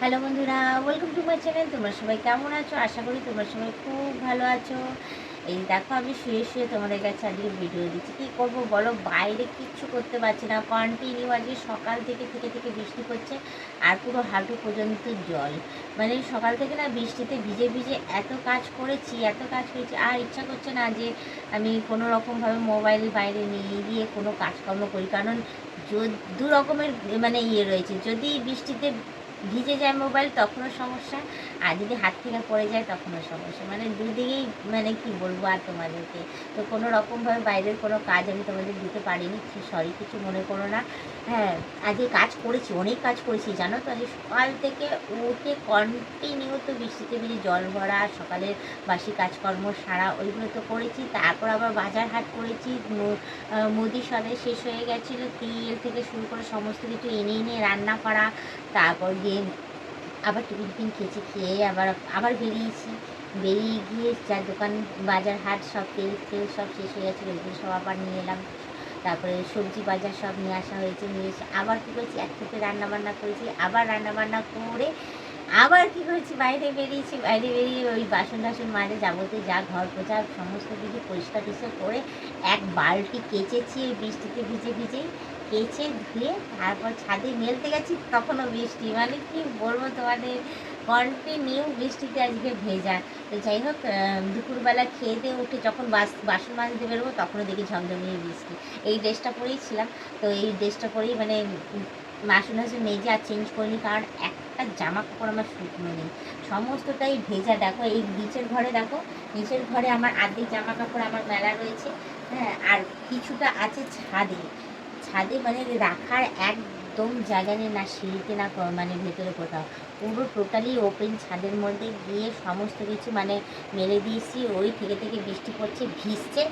Hello বন্ধুরা welcome to my channel তোমরা সবাই কেমন আছো? আশা করি তোমরা সবাই খুব ভালো আছো। এই দেখো, আমি শুয়ে শুয়ে তোমাদের কাছে আজকে ভিডিও দিচ্ছি। কী করব বলো? বাইরে কিচ্ছু করতে পারছি না। কন্টিনিউ আজকে সকাল থেকে থেকে থেকে বৃষ্টি পড়ছে আর পুরো হাঁটু পর্যন্ত জল। মানে সকাল থেকে না বৃষ্টিতে ভিজে ভিজে এত কাজ করেছি, এত কাজ করেছি। আর ইচ্ছা করছে না যে আমি কোনো রকমভাবে মোবাইল বাইরে নিয়ে গিয়ে কোনো কাজকর্ম করি। কারণ দু রকমের মানে ইয়ে রয়েছে। যদি বৃষ্টিতে ভিজে যায় মোবাইল, তখনও সমস্যা। আর যদি হাত থেকে পড়ে যায়, তখনও সমস্যা। মানে দুদিকেই মানে কি বলব আর তোমাদেরকে? তো কোনো রকমভাবে বাইরের কোনো কাজ আমি তোমাদের দিতে পারিনি। সরি, কিছু মনে করো না। হ্যাঁ আজকে কাজ করেছি, অনেক কাজ করেছি, জানো তো? আজকে সকাল থেকে কন্টিনিউ তো বৃষ্টিতে ভিজে জল ভরা, সকালের বাসি কাজকর্ম সারা, ওইগুলো তো করেছি। তারপর আবার বাজার হাট করেছি মুদি সবে শেষ হয়ে গেছিল, তেল থেকে শুরু করে সমস্ত কিছু এনে এনে রান্না করা তারপর গিয়ে আবার টিফিন টিফিন খেয়েছি খেয়ে আবার আবার বেরিয়েছি। বেরিয়ে গিয়ে যা দোকান, বাজার হাট সব তেল তেল সব শেষ হয়ে গেছিল ওইগুলো সব আবার নিয়ে এলাম। তারপরে সবজি বাজার সব নিয়ে আসা হয়েছে, নিয়ে এসে আবার কী করেছি, এক থেকে রান্নাবান্না করেছি, আবার রান্নাবান্না করে আবার কী করেছি? বাইরে বেরিয়েছি, বাইরে বেরিয়ে ওই বাসন টাসন মাঝে যাবতীয় যা ঘর পোছা সমস্ত কিছু পরিষ্কার টরিষ্কার করে এক বালতি কেচেছি, ওই বৃষ্টিতে ভিজে ভিজেই কেচে ধুয়ে তারপর ছাদে মেলতে গেছি, তখনও বৃষ্টি। মানে কি বলব তোমাদের? কন্টিনিউ বৃষ্টিতে আজকে ভেজা। তো যাই হোক দুপুরবেলা খেয়ে দিয়ে উঠে যখন বাস, বাসন মাজতে বেরোবো, তখনও দেখি ঝমঝমিয়ে বৃষ্টি। এই ড্রেসটা পরেই ছিলাম। তো এই ড্রেসটা পরেই মানে বাসন টাসন মেজে আর চেঞ্জ করিনি, কারণ একটা জামা কাপড় আমার শুকনো নেই। সমস্তটাই ভেজা। দেখো, এই নিচের ঘরে দেখো, নিচের ঘরে আমার আর্ধেক জামা কাপড় আমার মেলা রয়েছে। হ্যাঁ আর কিছুটা আছে ছাদে। ছাদে মানে রাখার একদম জায়গা নেই না সিঁড়িতে না মানে ভেতরে কোথাও। পুরো টোটালি ওপেন ছাদের মধ্যে গিয়ে সমস্ত কিছু মানে মেরে দিয়েছি। ওই থেকে থেকে বৃষ্টি পড়ছে, ভিজছে।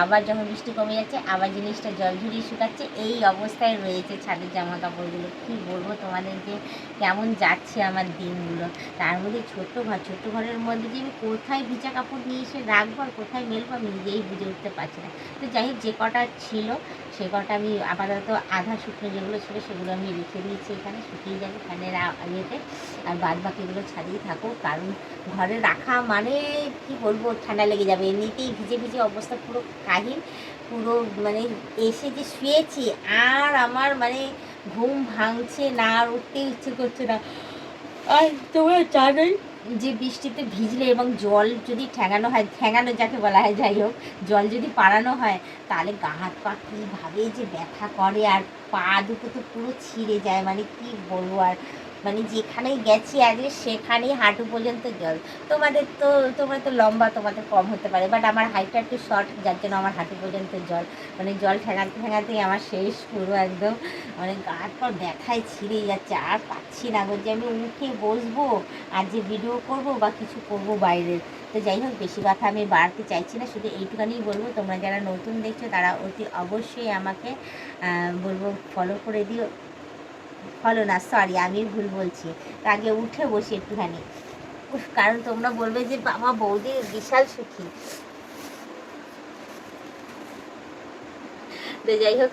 আবার যখন বৃষ্টি কমে যাচ্ছে, আবার জিনিসটা জল ঝরিয়ে শুকাচ্ছে। এই অবস্থায় রয়েছে ছাদের জামা কাপড়গুলো কী বলব তোমাদের যে কেমন যাচ্ছে আমার দিনগুলো। তার মধ্যে ছোট্ট ঘর, ছোট্ট ঘরের মধ্যে যে আমি কোথায় ভিজা কাপড় নিয়ে এসে রাখব আর কোথায় মেলবো আমি নিজেই বুঝে উঠতে পারছি না। তো যাই হোক, যে কটা ছিল, সে কটা আমি আপাতত আধা শুকনো যেগুলো ছিল সেগুলো আমি রেখে দিয়েছি এখানে, শুকিয়ে যাবে ফ্যানের ইয়েতে। আর বাদ বাকিগুলো ছাড়িয়ে থাকো, কারণ ঘরে রাখা মানে কি বলব, ঠান্ডা লেগে যাবে। এমনিতেই ভিজে ভিজে অবস্থা পুরো কাহিল, পুরো মানে এসে যে শুয়েছি, আর আমার মানে ঘুম ভাঙছে না, আর উঠতে ইচ্ছে করছে না। আর তোমরা জানোই যে বৃষ্টিতে ভিজলে এবং জল যদি ঠেঙানো হয়, ঠেঙানো যাকে বলা হয়, যাই হোক, জল যদি পাড়ানো হয়, তাহলে গা হাত পা কীভাবে যে ব্যথা করে আর পা দুটো তো পুরো ছিঁড়ে যায় মানে কি বলব আর মানে যেখানেই গেছি আগে সেখানেই হাঁটু পর্যন্ত জল। তোমাদের তো, তোমরা তো লম্বা, তোমাদের কম হতে পারে বাট আমার হাইটটা একটু শর্ট যার জন্য আমার হাঁটু পর্যন্ত জল। মানে জল ঠেঙাতে ঠেঙাতেই আমার শেষ পুরো একদম মানে গা পর ব্যথায় ছিঁড়ে যাচ্ছে। আর পাচ্ছি না যে আমি উঠে বসবো, আর যে ভিডিও করব বা কিছু করব বাইরের তো যাই হোক, বেশি কথা আমি বাড়তে চাইছি না, শুধু এইটুখানি বলব, তোমরা যারা নতুন দেখছ তারা অতি অবশ্যই আমাকে বলব ফলো করে দিও। ফলো না সরি আমি ভুল বলছি। আগে উঠে বসি একটুখানি। কারণ তোমরা বলবে যে বাবা বৌদি বিশাল সুখী। তো যাই হোক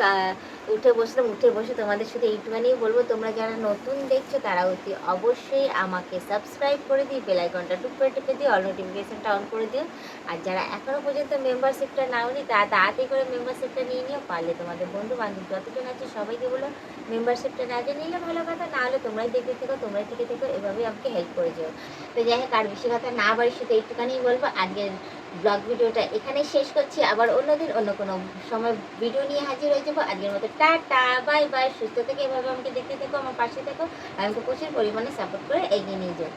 উঠে বসলাম, উঠে বসে তোমাদের শুধু এইটুখানি বলব। তোমরা যারা নতুন দেখছ তারা অতি অবশ্যই আমাকে সাবস্ক্রাইব করে দিই বেল আইকনটা টুক করে টিপে দিও অল নোটিফিকেশনটা অন করে দিও। আর যারা এখনও পর্যন্ত মেম্বারশিপটা নাওনি তারা তাড়াতাড়ি করে মেম্বারশিপটা নিয়ে নিও, পারলে তোমাদের বন্ধু বান্ধব যতজন আছে সবাইকে বলো মেম্বারশিপটা না যে নিলে ভালো কথা, না হলে তোমরাই দেখতে থেকো, তোমরাই থেকে থেকো, এভাবেই আমাকে হেল্প করে যেও। তো যাই হোক, আর বেশি কথা না বাড়ি শুধু এইটুখানি বলব, আজকের ব্লগ ভিডিওটা এখানে শেষ করছি। আবার অন্যদিন অন্য কোনো সময় ভিডিও নিয়ে হাজির হয়ে যাব। আজকের মতো টাটা, বাই বাই। সুস্থ থেকে এভাবে আমাকে দেখতে থেকো, আমার পাশে থাকো। আমাকে প্রচুর পরিমাণে সাপোর্ট করে এগিয়ে নিয়ে যাও